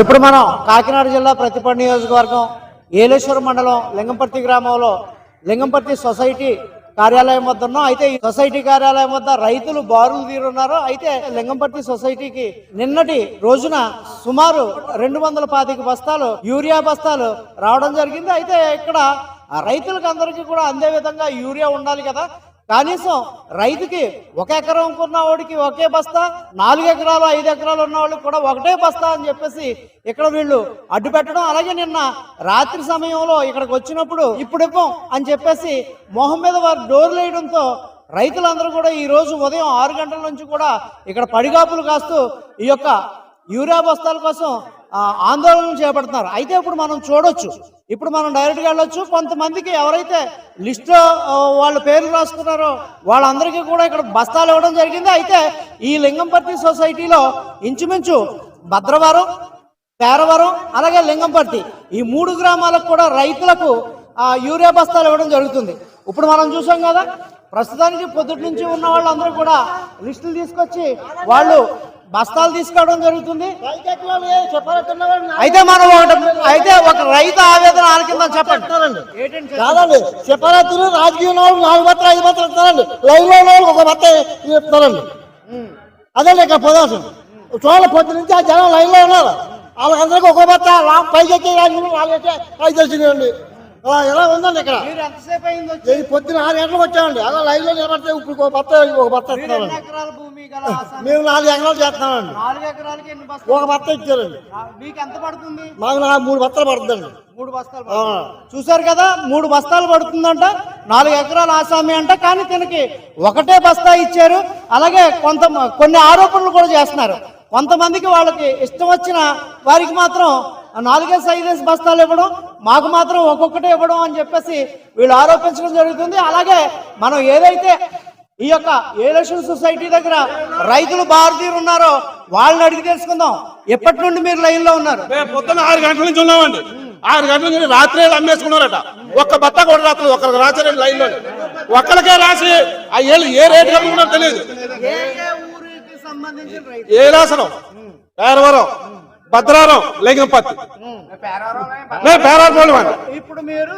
ఇప్పుడు మనం కాకినాడ జిల్లా ప్రతిపడి నియోజకవర్గం ఏలేశ్వరం మండలం లింగంపర్తి గ్రామంలో లింగంపర్తి సొసైటీ కార్యాలయం వద్ద ఉన్నాం. అయితే ఈ సొసైటీ కార్యాలయం వద్ద రైతులు బారులు తీరున్నారు. అయితే లింగంపర్తి సొసైటీకి నిన్నటి రోజున సుమారు రెండు వందల పాతిక బస్తాలు యూరియా బస్తాలు రావడం జరిగింది. అయితే ఇక్కడ రైతులకు అందరికీ కూడా అందే విధంగా యూరియా ఉండాలి కదా. కనీసం రైతుకి ఒక ఎకరం ఉన్న వాడికి ఒకే బస్తా నాలుగు ఎకరాలు ఐదు ఎకరాలు ఉన్న వాళ్ళకి కూడా ఒకటే బస్తా అని చెప్పేసి ఇక్కడ వీళ్ళు అడ్డు పెట్టడం. అలాగే నిన్న రాత్రి సమయంలో ఇక్కడికి వచ్చినప్పుడు ఇప్పుడు అని చెప్పేసి మొహం మీద వారు డోర్లు వేయడంతో రైతులందరూ కూడా ఈ రోజు ఉదయం ఆరు గంటల నుంచి కూడా ఇక్కడ పడిగాపులు కాస్తూ ఈ యొక్క యూరియా బస్తాల కోసం ఆందోళనలు చేపడుతున్నారు. అయితే ఇప్పుడు మనం చూడొచ్చు. ఇప్పుడు మనం డైరెక్ట్గా వెళ్ళొచ్చు. కొంతమందికి ఎవరైతే లిస్టులో వాళ్ళ పేర్లు రాసుకున్నారో వాళ్ళందరికీ కూడా ఇక్కడ బస్తాలు ఇవ్వడం జరిగింది. అయితే ఈ లింగంపర్తి సొసైటీలో ఇంచుమించు భద్రవరం పేరవరం అలాగే లింగంపర్తి ఈ మూడు గ్రామాలకు కూడా రైతులకు యూరియా బస్తాలు ఇవ్వడం జరుగుతుంది. ఇప్పుడు మనం చూసాం కదా ప్రస్తుతానికి పొద్దుటి నుంచి ఉన్న వాళ్ళందరూ కూడా లిస్టులు తీసుకొచ్చి వాళ్ళు బస్తాలు తీసుకోవడం జరుగుతుంది. అయితే మనం ఒకటి అయితే ఒక రైతు ఆవేదన ఆలకిందని చెప్పండి. కాదండి సెపరేతులు రాజకీయ వాళ్ళు నాలుగు బత్తలు ఐదు బత్తలు ఇస్తారండి లైన్లో వాళ్ళు ఒక బత్త ఇస్తారండి అదే ఇక్కడ ప్రదేశం చూడాలి పొద్దు నుంచి ఆ జనం లైన్లో ఉన్నారు. వాళ్ళందరికీ ఒక బత్త పైకి ఎక్కి పైకి వచ్చినాయండి. ఎలా ఉందండి ఇక్కడ? మీరు ఎంతసేపు అయింది వచ్చి? ఈ పొద్దున ఆరు గంటలకు వచ్చామండి అలా లైన్లో నిలబడితే ఇప్పుడు ఒక బత్త ఒక బత్త మీరు ఎన్ని ఇస్తున్నారండి ఎకరాల భూమి గల ఆసామి? మేము నాలుగు ఎకరాలు చేస్తున్నామండి. నాలుగు ఎకరాలకి ఎన్ని బస్తాలు ఒక బత్త ఇచ్చారండి. ఆ, మీకు ఎంత పడుతుంది? మాకు నా మూడు బత్తలు పడుతుందండి. మూడు బస్తాలు ఆ. పడుతుంది. చూశారు కదా మూడు బస్తాలు పడుతుందంట. నాలుగు ఎకరాల ఆసామి అంట కానీ తనకి ఒకటే బస్తా ఇచ్చారు. అలాగే కొంత కొన్ని ఆరోపణలు కూడా చేస్తున్నారు. కొంతమందికి వాళ్ళకి ఇష్టం వచ్చిన వారికి మాత్రం నాలుగేసి ఐదేసి బస్తాలు ఇవ్వడం మాకు మాత్రం ఒక్కొక్కటే ఇవ్వడం అని చెప్పేసి వీళ్ళు ఆరోపించడం జరుగుతుంది. అలాగే మనం ఏదైతే ఈ యొక్క ఏలేషన్ సొసైటీ దగ్గర రైతులు భారతీయులు ఉన్నారో వాళ్ళని అడిగి తెలుసుకుందాం. ఎప్పటి నుండి మీరు లైన్లో ఉన్నారు పొద్దున్న ఆరు గంటల నుంచి ఉన్నామండి. ఆరు గంటల నుంచి రాత్రి అమ్మేసుకున్నారట. ఒక్క బత్త కూడా రాత్రి ఒకరికి రాసారండి లైన్లో ఒక్కరికే రాసి ఆ ఏళ్ళు ఏ రేటు కమ్ముకున్నారో తెలియదు. ఏ రాసనం? పేరవరం. భద్రారం పోలేమండి ఇప్పుడు మీరు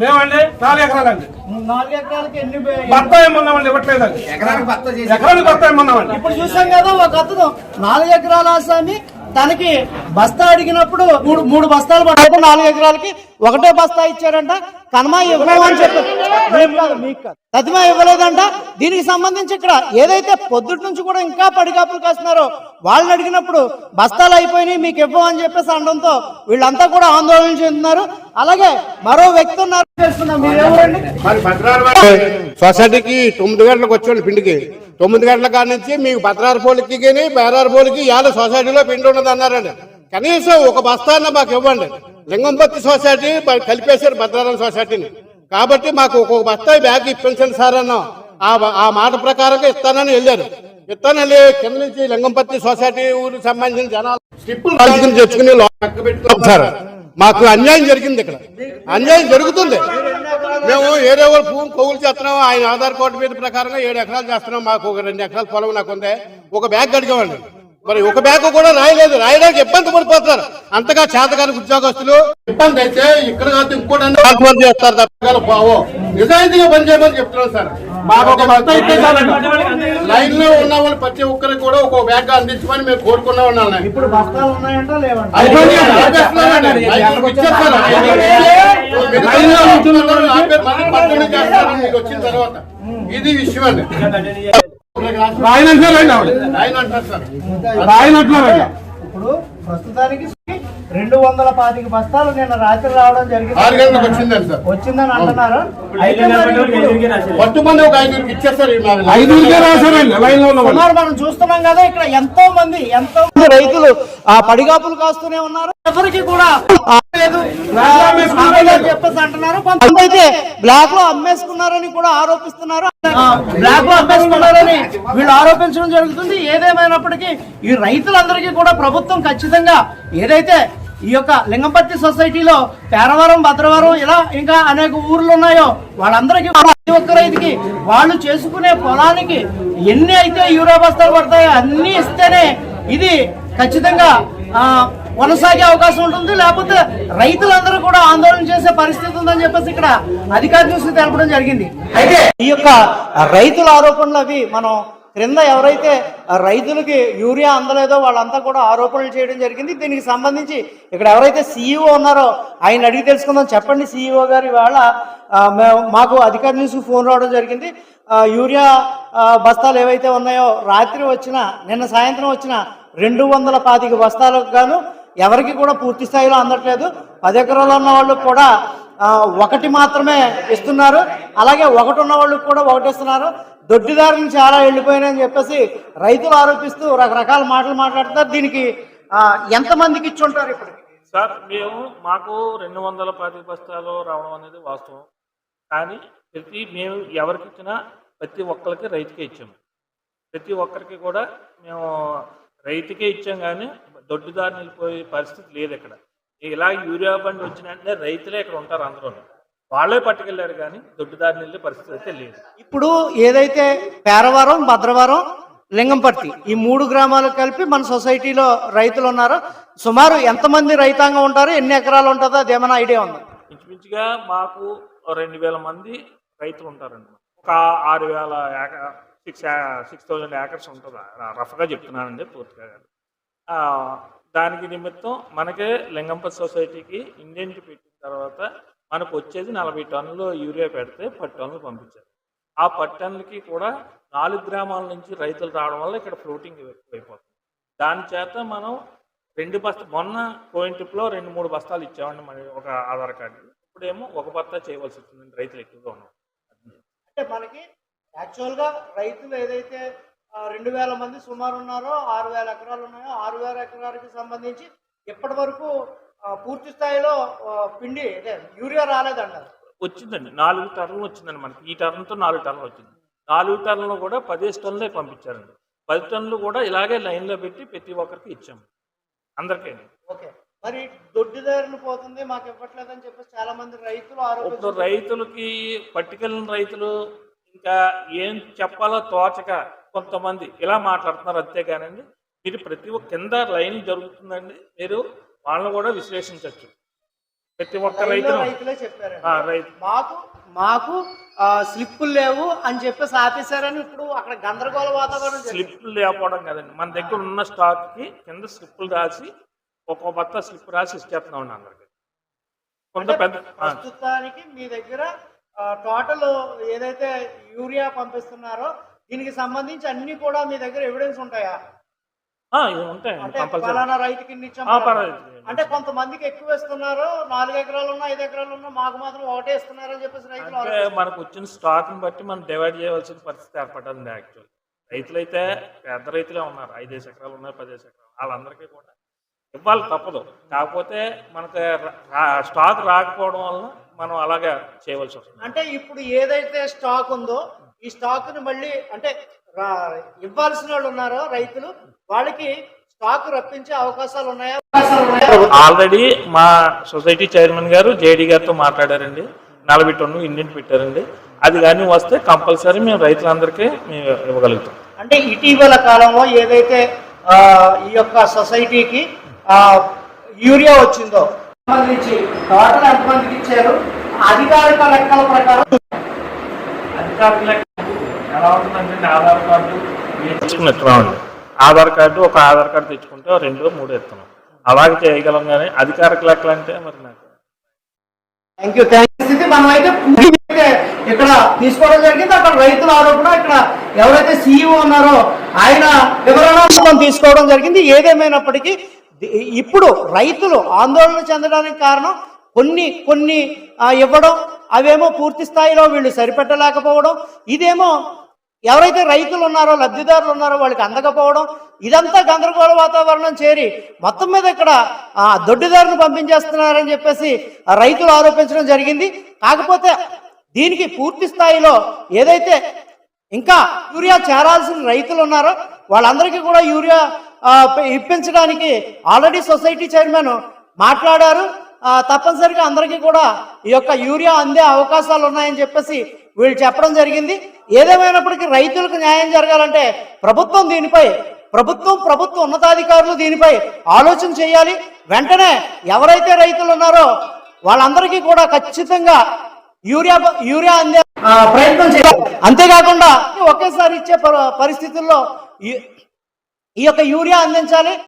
మేమండి నాలుగు ఎకరాలండి. నాలుగు ఎకరాలకి ఎన్ని బే- భర్త ఏమన్నామండి ఇవ్వట్లేదండి ఎకరానికి భర్త ఏమన్నామండి ఇప్పుడు చూసాం కదా ఒక అతను నాలుగు ఎకరాల ఆసామి తనకి బస్తా అడిగినప్పుడు మూడు మూడు బస్తాలు పడితే నాలుగు ఎకరాలకి ఒకటే బస్తా ఇచ్చారంట. కనమా ఇవ్వమని చెప్పి మీకు ఇవ్వలేదంట. దీనికి సంబంధించి ఇక్కడ ఏదైతే పొద్దుటి నుంచి కూడా ఇంకా పడిగాపులు కాస్తున్నారో వాళ్ళని అడిగినప్పుడు బస్తాలు అయిపోయినాయి మీకు ఇవ్వమని చెప్పేసి అనడంతో వీళ్ళంతా కూడా ఆందోళన చెందుతున్నారు. అలాగే మరో వ్యక్తి ఉన్నారు. తెలుసుకుందాం. మీరు సొసైటీకి తొమ్మిది గంటలకు వచ్చేవాళ్ళు పిండికి. తొమ్మిది గంటల కాడ నుంచి మీకు భద్రారు పోలికి కానీ బేరారు పోలికి ఇవాళ సొసైటీలో పిండి ఉన్నది అన్నారండి. కనీసం ఒక బస్తాన్న మాకు ఇవ్వండి. లింగంపత్తి సొసైటీ కలిపేశారు భద్రారం సొసైటీని. కాబట్టి మాకు ఒక్కొక్క బస్తా బ్యాగ్ ఇప్పించండి సార్ అన్నాం. ఆ మాట ప్రకారంగా ఇస్తానని వెళ్ళారు. ఇస్తానని కింద నుంచి లింగంపత్తి సొసైటీ ఊరికి సంబంధించిన జనాలు స్లిప్పులు రాసుకుని తెచ్చుకుని సార్. మాకు అన్యాయం జరిగింది ఇక్కడ. అన్యాయం జరుగుతుంది. మేము ఏదో ఒక భూమి కొవ్వులు చేస్తున్నాం ఆయన ఆధార్ కార్డు మీద ప్రకారంగా ఏడు ఎకరాలు చేస్తున్నాం మాకు ఒక రెండు ఎకరాల పొలం నాకు ఉంది ఒక బ్యాగ్ అడిగామండి మరి ఒక బ్యాగ్ కూడా రాయలేదు రాయడానికి ఇబ్బంది పడిపోతారు అంతగా చేతగాని ఉద్యోగస్తులు. ఇబ్బంది అయితే ఇక్కడ కాదు ఇంకోటి ఆత్మహత్య చేస్తారు నిజాయితీగా పని చేయమని చెప్తున్నాం సార్ మాకు ఒక భర్త ఇస్తే లైన్లో ఉన్న వాళ్ళు ప్రతి ఒక్కరికి కూడా ఒక బ్యాగ్ అందించమని మేము కోరుకున్నా ఉన్నాను ఇప్పుడు బస్తాలు ఉన్నాయంట వచ్చిన తర్వాత ఇది విషయం అండి సార్ రాయనంటున్నారండి ఇప్పుడు ప్రస్తుతానికి రెండు వందల పాతిక బస్తాలు నిన్న రాత్రి రావడం జరిగింది. ఆరు గంటలకు వచ్చిందండి సార్. వచ్చిందని అంటున్నారు. అయితే మరి ఇప్పుడు పట్టు మంది ఒక ఐదుగురికి ఇచ్చేస్తారు ఈ నాలుగు. ఐదుగురికే రాశారండి లైన్లో ఉన్న వాళ్ళు. సుమారు మనం చూస్తున్నాం కదా ఇక్కడ ఎంతో మంది ఎంతో మంది రైతులు ఆ పడిగాపులు కాస్తూనే ఉన్నారు. ఎవరికి కూడా చెప్పేసి అంటున్నారు. కొంతమంది అయితే బ్లాక్లో అమ్మేసుకున్నారని కూడా ఆరోపిస్తున్నారు. బ్లాక్లో అమ్మేసుకున్నారని వీళ్ళు ఆరోపించడం జరుగుతుంది. ఏదేమైనప్పటికీ ఈ రైతులందరికీ కూడా ప్రభుత్వం ఖచ్చితంగా ఏదైతే ఈ యొక్క లింగంపర్తి సొసైటీలో పేరవరం భద్రవరం ఇలా ఇంకా అనేక ఊర్లు ఉన్నాయో వాళ్ళందరికీ ప్రతి ఒక్క రైతుకి వాళ్ళు చేసుకునే పొలానికి ఎన్ని అయితే యూరియా బస్తాలు పడతాయో అన్ని ఇస్తేనే ఇది ఖచ్చితంగా కొనసాగే అవకాశం ఉంటుంది. లేకపోతే రైతులందరూ కూడా ఆందోళన చేసే పరిస్థితి ఉందని చెప్పేసి ఇక్కడ అధికార దృష్టి తెలపడం జరిగింది. అయితే ఈ యొక్క రైతుల ఆరోపణలు అవి మనం క్రింద ఎవరైతే రైతులకి యూరియా అందలేదో వాళ్ళంతా కూడా ఆరోపణలు చేయడం జరిగింది. దీనికి సంబంధించి ఇక్కడ ఎవరైతే సీఈఓ ఉన్నారో ఆయన అడిగి తెలుసుకుందాం. చెప్పండి సీఈఓ గారు. ఇవాళ మాకు అధికార న్యూస్ ఫోన్ రావడం జరిగింది. యూరియా బస్తాలు ఏవైతే ఉన్నాయో రాత్రి వచ్చిన నిన్న సాయంత్రం వచ్చిన రెండు వందల పాతిక బస్తాలకు గాను ఎవరికి కూడా పూర్తి స్థాయిలో అందట్లేదు. పది ఎకరాలు ఉన్న వాళ్ళు కూడా ఒకటి మాత్రమే ఇస్తున్నారు. అలాగే ఒకటి ఉన్న వాళ్ళకి కూడా ఒకటి ఇస్తున్నారు. దొడ్డిదారుని చాలా వెళ్ళిపోయినాయని చెప్పేసి రైతులు ఆరోపిస్తూ రకరకాల మాటలు మాట్లాడుతున్నారు. దీనికి ఎంతమందికి ఇచ్చి ఉంటారు ఇప్పటికి సార్ మేము మాకు రెండు వందల పది బస్తాలు రావడం అనేది వాస్తవం. కానీ ప్రతి మేము ఎవరికి ఇచ్చినా ప్రతి ఒక్కరికి రైతుకే ఇచ్చాము. ప్రతి ఒక్కరికి కూడా మేము రైతుకే ఇచ్చాం కానీ దొడ్డుదారి నిలిపోయే పరిస్థితి లేదు ఇక్కడ. ఇలా యూరియా బండి వచ్చినంటే రైతులే ఇక్కడ ఉంటారు అందరూ. వాళ్ళే పట్టుకెళ్ళారు కానీ దొడ్డుదారి నిలిపే పరిస్థితి అయితే లేదు. ఇప్పుడు ఏదైతే పేరవరం భద్రవరం లింగంపర్తి ఈ మూడు గ్రామాలు కలిపి మన సొసైటీలో రైతులు ఉన్నారు సుమారు ఎంతమంది రైతాంగం ఉంటారు ఎన్ని ఎకరాలు ఉంటుందో అది ఏమైనా ఐడియా ఉందా? ఇంచుమించుగా మాకు రెండు వేల మంది రైతులు ఉంటారండి. ఒక ఆరు వేల సిక్స్ సిక్స్ థౌజండ్ ఏకర్స్ ఉంటుంది? రఫ్గా చెప్తున్నానండి పూర్తిగా దానికి నిమిత్తం మనకే లింగంపతి సొసైటీకి ఇండెంట్ పెట్టిన తర్వాత మనకు వచ్చేది నలభై టన్నులు యూరియా పెడితే పది టన్నులు పంపించారు. ఆ పది టన్నులకి కూడా నాలుగు గ్రామాల నుంచి రైతులు రావడం వల్ల ఇక్కడ ఫ్లోటింగ్ ఎక్కువైపోతుంది. దాని చేత మనం రెండు బస్తా మొన్న పోయిన ట్రిప్లో రెండు మూడు బస్తాలు ఇచ్చామండి మన ఒక ఆధార్ కార్డు. ఇప్పుడేమో ఒక బస్తా చేయవలసి వస్తుంది రైతులు ఎక్కువగా ఉన్నాం మనకి యాక్చువల్గా రైతులు ఏదైతే రెండు వేల మంది సుమారు ఉన్నారో ఆరు వేల ఎకరాలు ఉన్నాయో ఆరు వేల ఎకరాలకి సంబంధించి ఇప్పటి వరకు పూర్తి స్థాయిలో పిండి అదే యూరియా రాలేదంటారు. వచ్చిందండి. నాలుగు టన్నులు వచ్చిందండి మనకి. ఈ టర్న్తో నాలుగు టన్నులు వచ్చింది. నాలుగు టన్నులు కూడా పదిహేను టన్నులే పంపించారండి. పది టన్నులు కూడా ఇలాగే లైన్లో పెట్టి ప్రతి ఒక్కరికి ఇచ్చాము అందరికీ ఓకే. మరి దొడ్డిదారిని పోతుంది మాకు ఇవ్వట్లేదని చెప్పేసి చాలా మంది రైతులు ఇప్పుడు రైతులకి పట్టుకెళ్ళిన రైతులు ఇంకా ఏం చెప్పాలో తోచక కొంతమంది ఇలా మాట్లాడుతున్నారు అంతేగానండి. మీరు ప్రతి ఒక్క కింద లైన్ జరుగుతుందండి. మీరు వాళ్ళని కూడా విశ్లేషించవచ్చు. ప్రతి ఒక్క రైతులు రైతును. రైతులే చెప్పారు రైతు. మాకు మాకు స్లిప్పులు లేవు అని చెప్పేసి ఆపేశారని ఇప్పుడు అక్కడ గందరగోళ వాతావరణం. స్లిప్లు లేకపోవడం కదండి. మన దగ్గర ఉన్న స్టాక్కి కింద స్లిప్పులు రాసి ఒక్కో బత్త స్లిప్ రాసి ఇచ్చేస్తున్నాం అండి అందరికి. కొంత పెద్ద ప్రస్తుతానికి మీ దగ్గర టోటల్ ఏదైతే యూరియా పంపిస్తున్నారో దీనికి సంబంధించి అన్ని కూడా మీ దగ్గర ఎవిడెన్స్ ఉంటాయా? అంటే కొంతమందికి ఎక్కువ ఇస్తున్నారు నాలుగు ఎకరాలు ఉన్నా ఐదు ఎకరాలు ఉన్నా మాకు మాత్రం ఒకటే ఇస్తున్నారు అని చెప్పేసి రైతులు. మనకు వచ్చిన స్టాక్ని బట్టి మనం డివైడ్ చేయవలసిన పరిస్థితి ఏర్పడింది యాక్చువల్ రైతులైతే పెద్ద రైతులే ఉన్నారు ఐదేసి ఎకరాలు ఉన్నాయి పదిహేను ఎకరాలు. వాళ్ళందరికీ కూడా ఇవ్వాలి తప్పదు. కాకపోతే మనకు స్టాక్ రాకపోవడం వల్ల మనం అలాగే చేయవలసి వస్తుంది. అంటే ఇప్పుడు ఏదైతే స్టాక్ ఉందో ఈ స్టాక్ని మళ్ళీ అంటే ఇవ్వాల్సిన వాళ్ళు ఉన్నారో రైతులు? వాళ్ళకి స్టాక్ రప్పించే అవకాశాలు ఉన్నాయా? ఆల్రెడీ మా సొసైటీ చైర్మన్ గారు జేడీ గారితో మాట్లాడారండి. నలభై టన్ను ఇండియన్ పెట్టారండి. అది కానీ వస్తే కంపల్సరీ మేము రైతులందరికీ మేము ఇవ్వగలుగుతాం. అంటే ఇటీవల కాలంలో ఏదైతే ఈ యొక్క సొసైటీకి యూరియా వచ్చిందో. సంబంధించి టోటల్ ఎంతమందికి ఇచ్చారు? అధికారిక లెక్కల ప్రకారం అధికారులు ఎలా ఉంటుందంటే ఆధార్ కార్డు ఆధార్ కార్డు ఒక ఆధార్ కార్డు తెచ్చుకుంటే రెండు మూడు ఎత్తున్నాం అలాగే చేయగలం కానీ అధికారిక లెక్కలు అంటే మరి నాకు. థ్యాంక్ యూ థ్యాంక్ యూ స్థితి మనం అయితే ఇక్కడ తీసుకోవడం జరిగింది. అక్కడ రైతుల ఆరోపణ ఇక్కడ ఎవరైతే సీఈఓ ఉన్నారో ఆయన వివరణ మనం తీసుకోవడం జరిగింది. ఏదేమైనప్పటికీ ఇప్పుడు రైతులు ఆందోళన చెందడానికి కారణం కొన్ని కొన్ని ఇవ్వడం అవేమో పూర్తి స్థాయిలో వీళ్ళు సరిపెట్టలేకపోవడం ఇదేమో ఎవరైతే రైతులు ఉన్నారో లబ్ధిదారులు ఉన్నారో వాళ్ళకి అందకపోవడం ఇదంతా గందరగోళ వాతావరణం చేరి మొత్తం మీద ఇక్కడ ఆ, దొడ్డిదారులు పంపించేస్తున్నారని చెప్పేసి ఆ రైతులు ఆరోపించడం జరిగింది. కాకపోతే దీనికి పూర్తి స్థాయిలో ఏదైతే ఇంకా యూరియా చేరాల్సిన రైతులు ఉన్నారో వాళ్ళందరికీ కూడా యూరియా ఇప్పించడానికి ఆల్రెడీ సొసైటీ చైర్మన్ మాట్లాడారు. తప్పనిసరిగా అందరికీ కూడా ఈ యొక్క యూరియా అందే అవకాశాలు ఉన్నాయని చెప్పేసి వీళ్ళు చెప్పడం జరిగింది. ఏదేమైనప్పటికీ రైతులకు న్యాయం జరగాలంటే ప్రభుత్వం దీనిపై ప్రభుత్వం ప్రభుత్వ ఉన్నతాధికారులు దీనిపై ఆలోచన చేయాలి. వెంటనే ఎవరైతే రైతులు ఉన్నారో వాళ్ళందరికీ కూడా ఖచ్చితంగా యూరియా యూరియా అందే ప్రయత్నం చేయాలి. అంతేకాకుండా ఒకేసారి ఇచ్చే ప- పరిస్థితుల్లో ఈ యొక్క యూరియా అందించాలి.